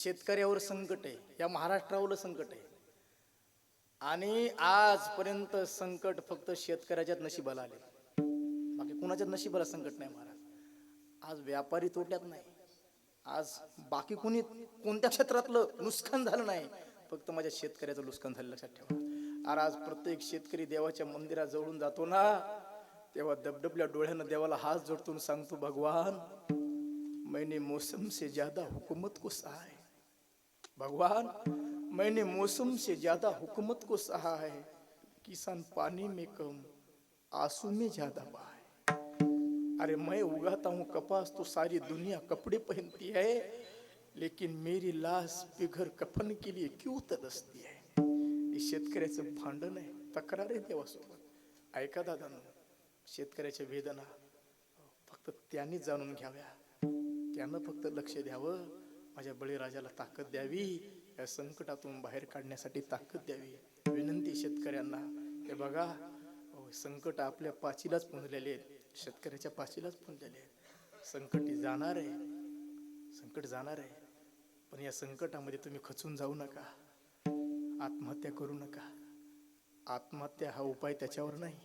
शेतकऱ्यावर संकट आहे या महाराष्ट्रावर संकट आहे. आणि आजपर्यंत संकट फक्त शेतकऱ्याच्याच नशिबाला आले बाकी कुणाच्याच नशिबाला संकट नाही महाराज. आज व्यापारी तोट्यात नाही. आज बाकी कोणी कोणत्या क्षेत्रातलं नुकसान झालं नाही फक्त माझ्या शेतकऱ्याचं नुकसान झालं लक्षात ठेवा. अरे आज प्रत्येक शेतकरी देवाच्या मंदिरात जवळून जातो ना तेव्हा दबदबल्या डोळ्यानं देवाला हात जोडतो सांगतो भगवान मैने मौसम से ज्यादा हुकूमत को सहाय भगवान मैंने मौसम से ज्यादा हुकूमत को सहा है किसान पानी में कम आंसू में ज्यादा बहा अरे मैं उगाता हूँ कपास तो सारी दुनिया कपड़े पहनती है लेकिन मेरी लाश बिघर कफन के लिए क्यों तरसती है? हे शेतकऱ्याचं भांडण आहे तक्रार आहे देवासोबत. ऐका दादा शेतकऱ्याच्या वेदना फक्त त्यांनी जाणून घ्याव्या. त्यानं फक्त लक्ष द्यावं. माझ्या बळीराजाला ताकद द्यावी. या संकटातून बाहेर काढण्यासाठी ताकद द्यावी. विनंती शेतकऱ्यांना. हे बघा संकट आपल्या पाचीलाच पुंजलेले आहेत. शेतकऱ्याच्या पाचीलाच पुंजलेले आहेत. संकट जाणार आहे. संकट जाणार आहे. पण या संकटामध्ये तुम्ही खचून जाऊ नका. आत्महत्या करू नका. आत्महत्या हा उपाय त्याच्यावर नाही.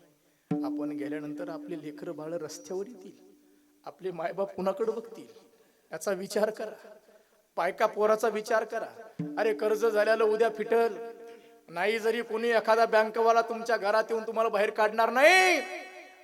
आपण गेल्यानंतर आपले लेकरं बाळ रस्त्यावर येतील. आपले मायबाप कुणाकडे बघतील? याचा विचार करा. पायका पोराचा विचार करा. अरे कर्ज झाल्याला उद्या फिटल. नाही जरी कोणी एखादा बँकवाला तुमच्या घरात येऊन तुम्हाला बाहेर काढणार नाही.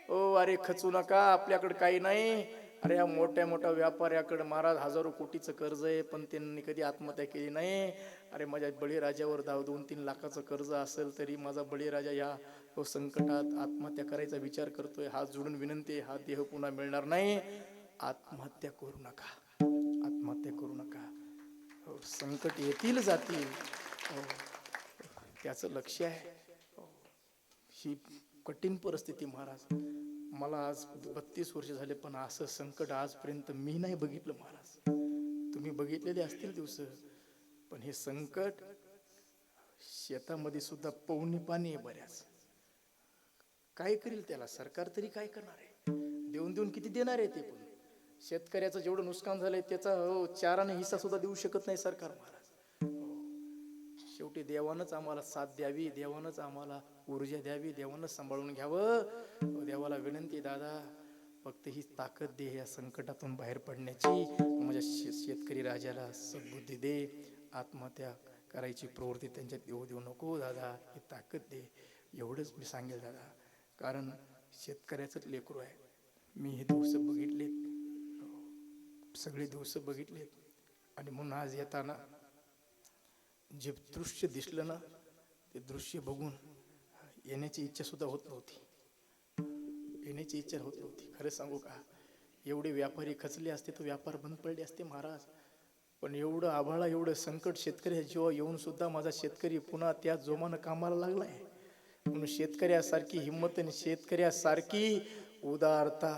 ओ अरे खचू नका आपल्याकडे काही नाही. अरे या मोठ्या मोठ्या व्यापाऱ्याकडे महाराज हजारो कोटीचं कर्ज आहे पण त्यांनी कधी आत्महत्या केली नाही. अरे माझ्या बळीराजावर धाव दोन तीन लाखाचं कर्ज असेल तरी माझा बळीराजा या तो संकटात आत्महत्या करायचा विचार करतोय. हात जुडून विनंती हा देह पुन्हा मिळणार नाही. आत्महत्या करू नका. आत्महत्या करू नका. संकट येतील जातील. हो, त्याचं लक्ष आहे. हो. ही. कठीण परिस्थिती महाराज. मला आज बत्तीस वर्ष झाले पण असं संकट आजपर्यंत मी नाही बघितलं महाराज. तुम्ही बघितलेले असतील दिवस पण हे संकट शेतामध्ये सुद्धा पवनी पाणी आहे बऱ्याच. काय करील त्याला? सरकार तरी काय करणार आहे? देऊन देऊन किती देणार आहे ते पण? शेतकऱ्याचं जेवढं नुकसान झालंय त्याचा हो चाराने हिस्सा सुद्धा देऊ शकत नाही सरकार महाराज शेवटी देवानंच आम्हाला साथ द्यावी देवानंच आम्हाला ऊर्जा द्यावी देवानंच सांभाळून घ्यावं. देवाला विनंती दादा फक्त ही ताकद दे या संकटातून बाहेर पडण्याची. माझ्या शे- शेतकरी राजाला सद्बुद्धी दे. आत्महत्या करायची प्रवृत्ती त्यांच्यात येऊ देऊ नको दादा ही ताकद दे. एवढंच मी सांगेल दादा. कारण शेतकऱ्याचंच लेकरू आहे. मी हे दिवस बघितलेत. सगळे दिवस बघितले. आणि म्हणून आज येताना जे दृश्य दिसलं ना ते दृश्य बघून येण्याची इच्छा सुद्धा होत नव्हती. येण्याची इच्छा होत नव्हती. खरं सांगू का? एवढे व्यापारी खचले असते तर व्यापार बंद पडले असते महाराज. पण एवढं आभाळा एवढं संकट शेतकऱ्या जेव्हा येऊन सुद्धा माझा शेतकरी पुन्हा त्या जोमानं कामाला लागला आहे म्हणून शेतकऱ्यासारखी हिंमत आणि शेतकऱ्यासारखी उदारता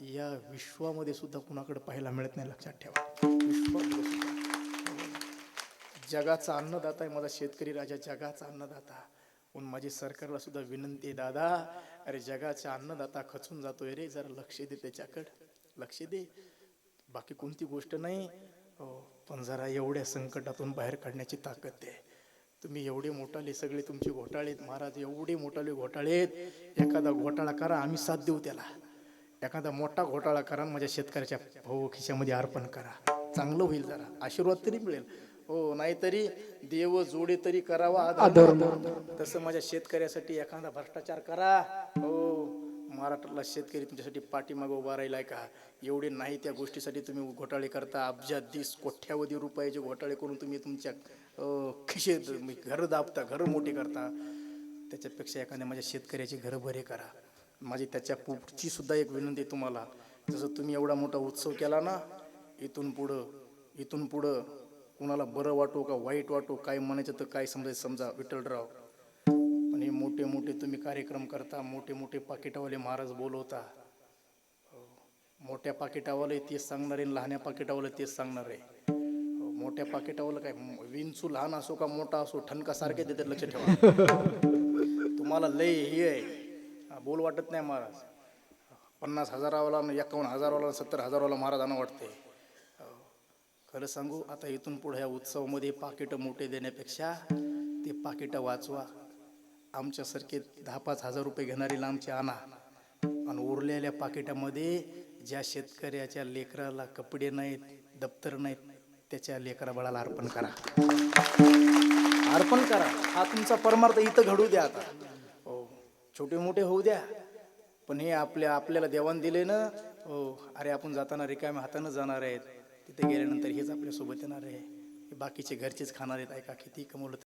या विश्वामध्ये सुद्धा कुणाकडे पाहायला मिळत नाही लक्षात ठेवा. विश्वामध्ये जगाचा अन्नदाता आहे माझा शेतकरी राजा जगाचा अन्नदाता. म्हणून माझी सरकारला सुद्धा विनंती आहे दादा अरे जगाचा अन्नदाता खचून जातोय रे जरा लक्ष दे त्याच्याकडे. लक्ष दे. बाकी कोणती गोष्ट नाही. हो पण जरा एवढ्या संकटातून बाहेर काढण्याची ताकद दे. तुम्ही एवढे मोठाले सगळे तुमचे घोटाळे आहेत महाराज एवढे मोठाले घोटाळे आहेत. एखादा घोटाळा करा आम्ही साथ देऊ त्याला. एखादा मोठा घोटाळा करा माझ्या शेतकऱ्याच्या भाऊ खिशामध्ये अर्पण करा. चांगलं होईल जरा. आशीर्वाद तरी मिळेल. हो नाहीतरी देव जोडे तरी करावा तसं माझ्या शेतकऱ्यासाठी एखादा भ्रष्टाचार करा. हो महाराष्ट्रातला शेतकरी तुमच्यासाठी पाठीमागं उभा राहिलाय का? एवढे नाही त्या गोष्टीसाठी तुम्ही घोटाळे करता. अब्जाधीश कोट्यावधी रुपयाचे घोटाळे करून तुम्ही तुमच्या अं, खिशेत घरं दाबता घरं मोठी करता. त्याच्यापेक्षा एखाद्या माझ्या शेतकऱ्याची घरं बरे करा. माझी त्याच्या पुढची सुद्धा एक विनंती आहे तुम्हाला. जसं तुम्ही एवढा मोठा उत्सव केला ना इथून पुढं इथून पुढं कुणाला बरं वाटो का वाईट वाटो काय म्हणायचं तर काय समजायचं समजा विठ्ठलराव. पण हे मोठे मोठे तुम्ही कार्यक्रम करता मोठे मोठे पाकिटावाले महाराज बोलवता. हो, मोठ्या पाकिटावाले तेच सांगणार आहे लहान्या पाकिटावाले तेच सांगणार. आहे हो, मोठ्या पाकिटावाला काय विंचू लहान असो का मोठा असो ठणका सारखे देतात लक्ष ठेवा. तुम्हाला लय हे आहे. बोल वाटत नाही महाराज. पन्नास हजारावाला एकावन्न हजारवाला सत्तर हजारवाला महाराजांना वाटते खरं सांगू आता इथून पुढे ह्या उत्सवामध्ये पाकिटं मोठे देण्यापेक्षा ते पाकिटं वाचवा. आमच्यासारखे दहा पाच हजार रुपये घेणारी लांबचे आणा. आणि उरलेल्या पाकिटामध्ये ज्या शेतकऱ्याच्या लेकराला कपडे नाहीत दप्तर नाहीत त्याच्या लेकरा बाळाला अर्पण करा. अर्पण करा. हा तुमचा परमार्थ इथं घडू द्या आता. छोटे मोठे होऊ द्या. पण हे आपल्या आपल्याला देवान दिले ना हो अरे आपण जाताना रिकाम्या हातानं जाणार आहेत. तिथे गेल्यानंतर हेच आपल्यासोबत येणार आहे. बाकीचे घरचेच खाणार आहेत. ऐका किती कमवलं